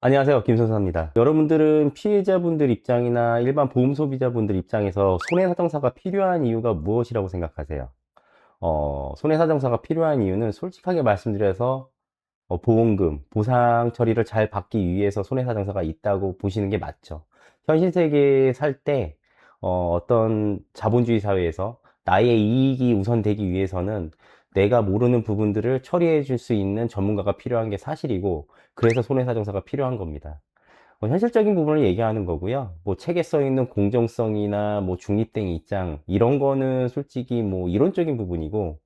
안녕하세요. 김선사입니다. 여러분들은 피해자분들 입장이나 일반 보험 소비자분들 입장에서 손해사정사가 필요한 이유가 무엇이라고 생각하세요? 어, 손해사정사가 필요한 이유는 솔직하게 말씀드려서 어, 보험금, 보상 처리를 잘 받기 위해서 손해사정사가 있다고 보시는 게 맞죠. 현실 세계에 살 때 어, 어떤 자본주의 사회에서 나의 이익이 우선되기 위해서는 내가 모르는 부분들을 처리해 줄 수 있는 전문가가 필요한 게 사실이고 그래서 손해사정사가 필요한 겁니다. 어, 현실적인 부분을 얘기하는 거고요. 뭐 책에 써 있는 공정성이나 뭐 중립된 입장 이런 거는 솔직히 뭐 이론적인 부분이고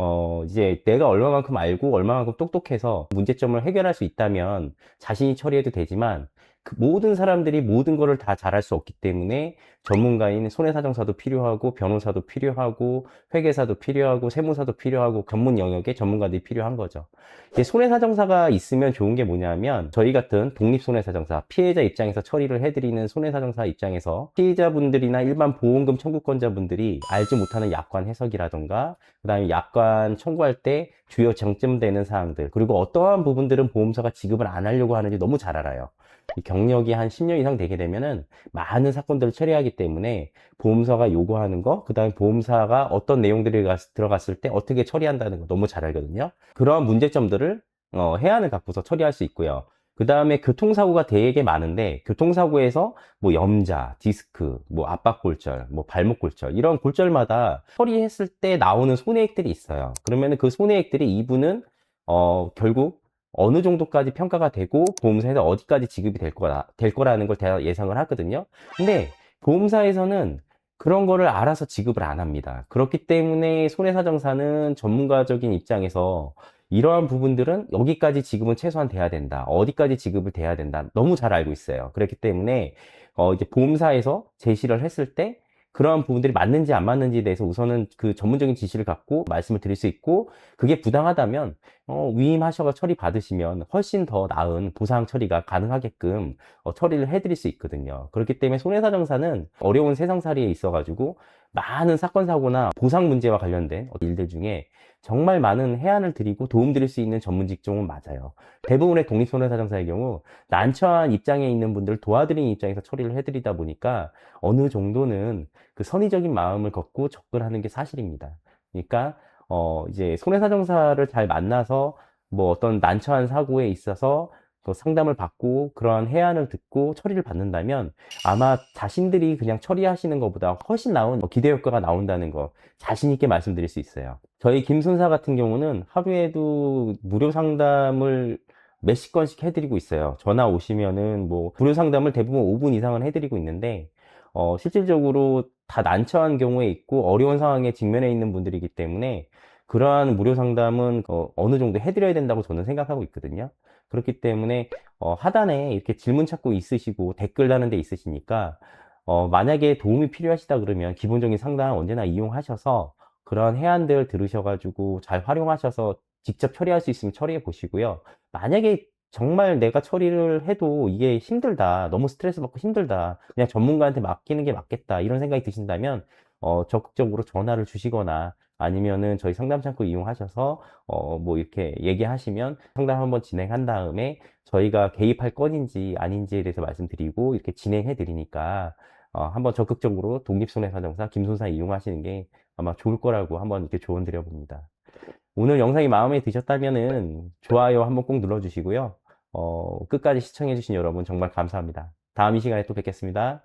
어 이제 내가 얼마만큼 알고 얼마만큼 똑똑해서 문제점을 해결할 수 있다면 자신이 처리해도 되지만 그 모든 사람들이 모든 거를 다 잘할 수 없기 때문에 전문가인 손해사정사도 필요하고 변호사도 필요하고 회계사도 필요하고 세무사도 필요하고 전문 영역의 전문가들이 필요한 거죠. 이제 손해사정사가 있으면 좋은 게 뭐냐면 저희 같은 독립손해사정사 피해자 입장에서 처리를 해드리는 손해사정사 입장에서 피해자분들이나 일반 보험금 청구권자분들이 알지 못하는 약관 해석이라던가 그 다음에 약관 청구할 때 주요 쟁점되는 사항들 그리고 어떠한 부분들은 보험사가 지급을 안 하려고 하는지 너무 잘 알아요. 이 경력이 한 10년 이상 되게 되면은 많은 사건들을 처리하기 때문에 보험사가 요구하는 거, 그 다음에 보험사가 어떤 내용들이 갔- 들어갔을 때 어떻게 처리한다는 거 너무 잘 알거든요. 그러한 문제점들을 어, 해안을 갖고서 처리할 수 있고요. 그 다음에 교통사고가 되게 많은데 교통사고에서 뭐 염자, 디스크, 뭐 압박골절, 뭐 발목골절 이런 골절마다 처리했을 때 나오는 손해액들이 있어요. 그러면 그 손해액들이 이분은 어, 결국 어느 정도까지 평가가 되고 보험사에서 어디까지 지급이 될 거라, 될 거라는 걸 대략 예상을 하거든요. 근데 보험사에서는 그런 거를 알아서 지급을 안 합니다. 그렇기 때문에 손해사정사는 전문가적인 입장에서 이러한 부분들은 여기까지 지급은 최소한 돼야 된다. 어디까지 지급을 돼야 된다. 너무 잘 알고 있어요. 그렇기 때문에 어 이제 보험사에서 제시를 했을 때 그러한 부분들이 맞는지 안 맞는지에 대해서 우선은 그 전문적인 지시를 갖고 말씀을 드릴 수 있고 그게 부당하다면 어, 위임하셔서 처리 받으시면 훨씬 더 나은 보상 처리가 가능하게끔 어, 처리를 해드릴 수 있거든요. 그렇기 때문에 손해사정사는 어려운 세상살이에 있어가지고 많은 사건 사고나 보상 문제와 관련된 일들 중에 정말 많은 해안을 드리고 도움드릴 수 있는 전문 직종은 맞아요. 대부분의 독립손해사정사의 경우 난처한 입장에 있는 분들을 도와드리는 입장에서 처리를 해드리다 보니까 어느 정도는 그 선의적인 마음을 갖고 접근하는 게 사실입니다. 그러니까 어 이제 손해사정사를 잘 만나서 뭐 어떤 난처한 사고에 있어서 그 상담을 받고 그러한 해안을 듣고 처리를 받는다면 아마 자신들이 그냥 처리하시는 것보다 훨씬 나은 기대 효과가 나온다는 거 자신 있게 말씀드릴 수 있어요. 저희 김순사 같은 경우는 하루에도 무료 상담을 몇십 건씩 해드리고 있어요. 전화 오시면은 뭐 무료 상담을 대부분 5분 이상은 해드리고 있는데 어, 실질적으로 다 난처한 경우에 있고 어려운 상황에 직면해 있는 분들이기 때문에 그러한 무료 상담은 어, 어느 정도 해드려야 된다고 저는 생각하고 있거든요. 그렇기 때문에 어, 하단에 이렇게 질문 찾고 있으시고 댓글 다는 데 있으시니까 어, 만약에 도움이 필요하시다 그러면 기본적인 상담 언제나 이용하셔서 그런 해안들 들으셔가지고 잘 활용하셔서 직접 처리할 수 있으면 처리해 보시고요. 만약에 정말 내가 처리를 해도 이게 힘들다, 너무 스트레스 받고 힘들다, 그냥 전문가한테 맡기는 게 맞겠다, 이런 생각이 드신다면, 어, 적극적으로 전화를 주시거나, 아니면은 저희 상담 창구 이용하셔서, 어, 뭐 이렇게 얘기하시면 상담 한번 진행한 다음에 저희가 개입할 건인지 아닌지에 대해서 말씀드리고, 이렇게 진행해 드리니까, 어, 한번 적극적으로 독립손해사정사 김손사 이용하시는 게 아마 좋을 거라고 한번 이렇게 조언 드려봅니다. 오늘 영상이 마음에 드셨다면은 좋아요 한번 꼭 눌러주시고요. 어, 끝까지 시청해주신 여러분 정말 감사합니다. 다음 이 시간에 또 뵙겠습니다.